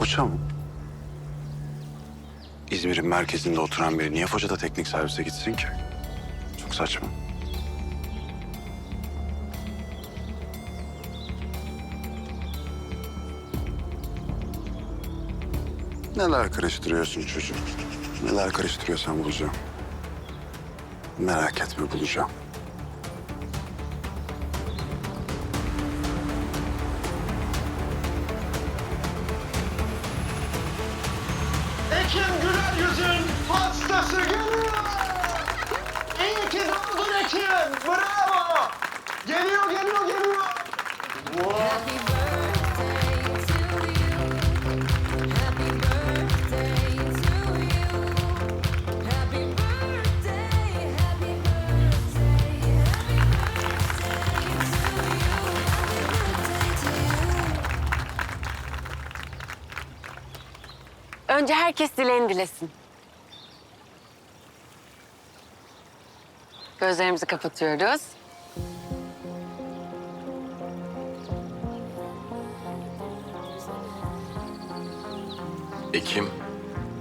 Foça mı? İzmir'in merkezinde oturan biri niye Foça'da teknik servise gitsin ki? Çok saçma. Neler karıştırıyorsun çocuğum? Neler karıştırıyorsan bulacağım. Merak etme bulacağım. Önce herkes dileğini dilesin. Gözlerimizi kapatıyoruz. Ekim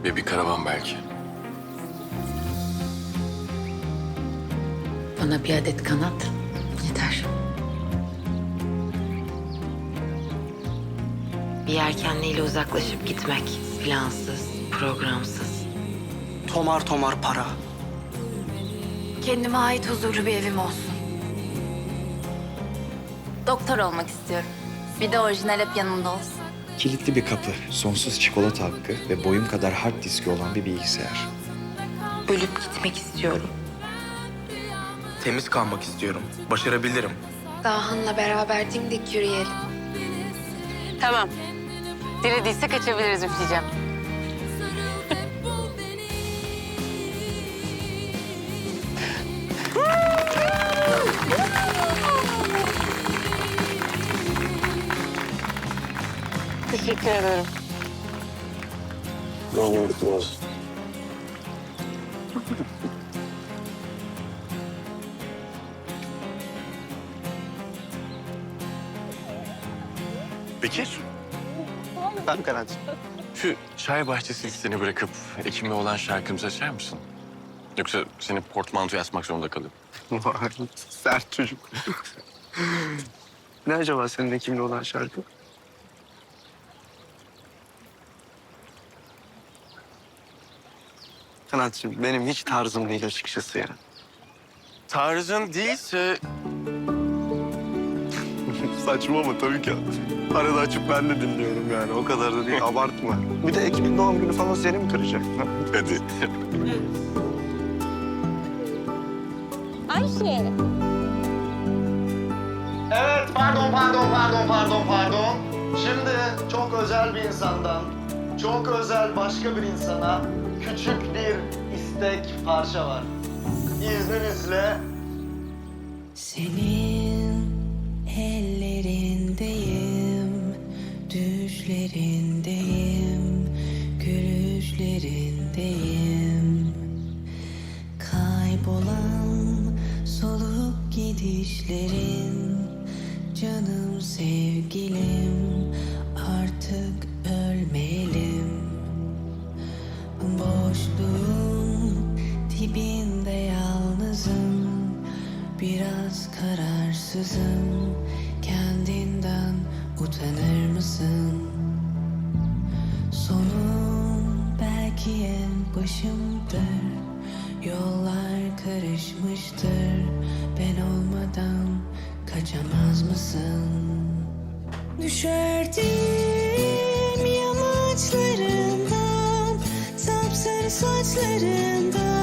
ve bir karavan belki. Bana bir adet kanat yeter. Bir yelkenliyle uzaklaşıp gitmek. Plansız, programsız. Tomar tomar para. Kendime ait huzurlu bir evim olsun. Doktor olmak istiyorum. Bir de orijinal hep yanımda olsun. Kilitli bir kapı, sonsuz çikolata hakkı ve boyum kadar hard diski olan bir bilgisayar. Ölüp gitmek istiyorum. Temiz kalmak istiyorum. Başarabilirim. Dahan'la beraber dimdik yürüyelim. Tamam. Dilediyse kaçabiliriz üfleyeceğim. Teşekkür ederim. Bekir, Ben Karat. şu çay bahçesi listeni bırakıp Ekim'le olan şarkımızı açar mısın? Yoksa seni portmantoya asmak zorunda kalayım. Sert çocuk. ne acaba senin Ekim'le olan şarkı? Kanatçım benim hiç tarzım değil açıkçası ya. Tarzın değilse Saçma ama tabii ki. Arada açıp ben de dinliyorum yani. O kadar da değil. Abartma. Bir de Ekim'in doğum günü falan seni mi kıracak? Ha? hadi. Evet, pardon, pardon, pardon, pardon, pardon. Şimdi çok özel bir insandan, çok özel başka bir insana küçük bir istek parça var. İzninizle Senin düşlerindeyim, gülüşlerindeyim. Kaybolan solup gidişlerin, canım sevgilim, artık ölmeyelim. Boşluğun dibinde yalnızım Biraz kararsızım Kendinden utanır mısın? Sonum belki en başımdır. Yollar karışmıştır. Ben olmadan kaçamaz mısın? Düşerdim yamaçlarından Sapsarı saçlarından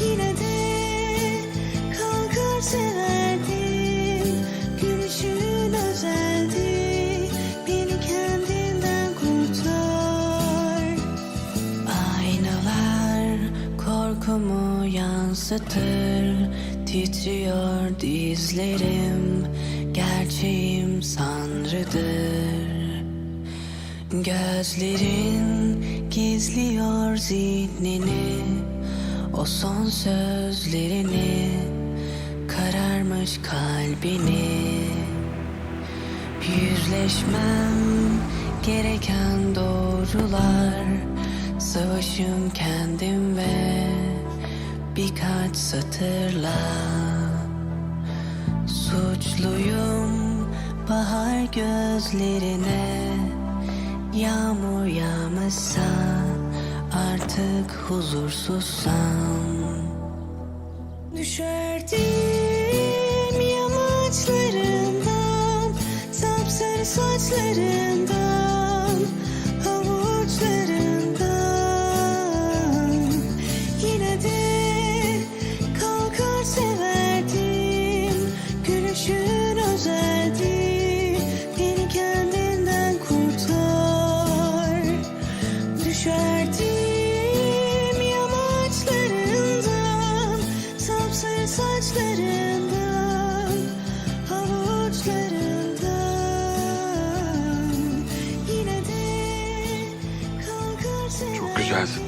Yine de kalkar severdim. Gülüşün özeldi Beni kendinden kurtar. Aynalar korkumu yansıtır Titriyor dizlerim Gerçeğim sanrıdır. Gözlerin gizliyor zihnini O son sözlerini Kararmış kalbini. Yüzleşmem gereken doğrular Savaşım kendim ve birkaç satırla. Suçluyum bahar gözlerine Yağmur yağmasa artık huzursuzsam. Düşerdim yamaçlarından Sapsarı saçlarından güzelsin.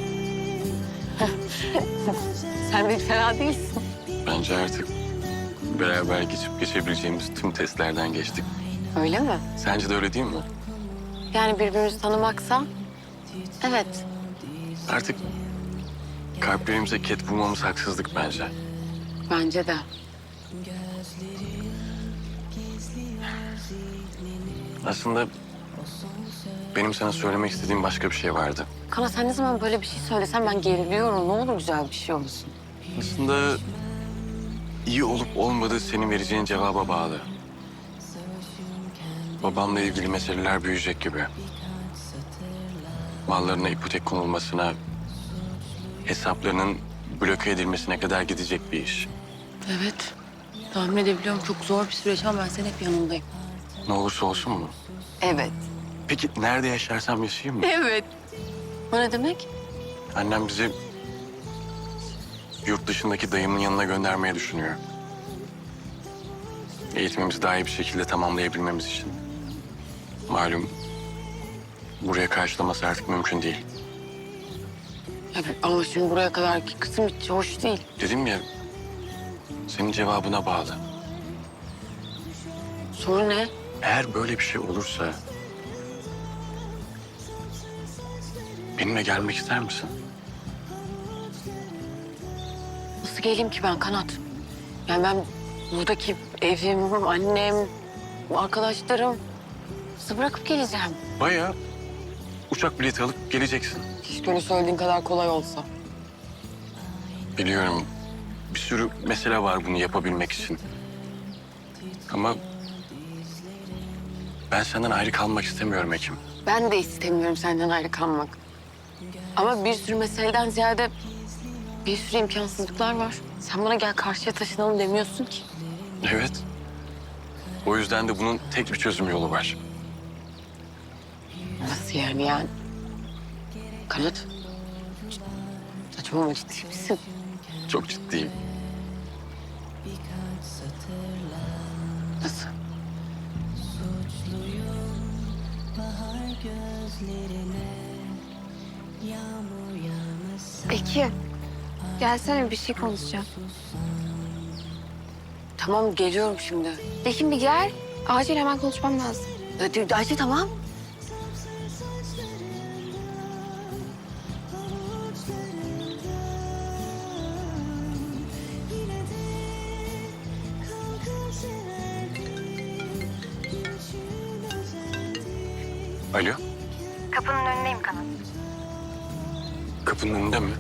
Sen de fena değilsin. Bence artık beraber geçip geçebileceğimiz tüm testlerden geçtik. Öyle mi? Sence de öyle değil mi? Yani birbirimizi tanımaksa evet. Artık kalplerimize ket bulmamız haksızlık bence. Bence de. Aslında benim sana söylemek istediğim başka bir şey vardı. Kana sen ne zaman böyle bir şey söylesen ben geriliyorum. Ne olur güzel bir şey olsun. Aslında iyi olup olmadığı senin vereceğin cevaba bağlı. Babamla ilgili meseleler büyüyecek gibi. Mallarına ipotek konulmasına, hesaplarının bloke edilmesine kadar gidecek bir iş. Evet. Tahmin edebiliyorum çok zor bir süreç ama ben senin hep yanındayım. Ne olursa olsun mu? Evet. Peki nerede yaşarsam yaşayayım mı? Evet. O ne demek? Annem bizi yurt dışındaki dayımın yanına göndermeye düşünüyor. Eğitimimizi daha iyi bir şekilde tamamlayabilmemiz için. Malum buraya karşılaması artık mümkün değil. Ama şimdi buraya kadarki kısım hiç hoş değil. Dedim ya senin cevabına bağlı. Soru ne? Eğer böyle bir şey olursa benimle gelmek ister misin? Nasıl geleyim ki ben Kanat? Yani ben buradaki evim, annem, arkadaşlarım nasıl bırakıp geleceğim? Bayağı uçak bileti alıp geleceksin. Keşke öyle söylediğin kadar kolay olsa. Biliyorum bir sürü mesele var bunu yapabilmek için. Ama ben senden ayrı kalmak istemiyorum Ekim. Ben de istemiyorum senden ayrı kalmak. Ama bir sürü meseleden ziyade bir sürü imkansızlıklar var. Sen bana gel karşıya taşınalım demiyorsun ki. Evet. O yüzden de bunun tek bir çözüm yolu var. Nasıl yani yani? Kanat. Saçmalama ciddi misin? Çok ciddiyim. Peki. Gelsene bir şey konuşacağım. Tamam geliyorum şimdi. De şimdi gel. Acil hemen konuşmam lazım. Hadi, hadi tamam. Alo, Kapının önündeyim Kanat. kapının önünde mi?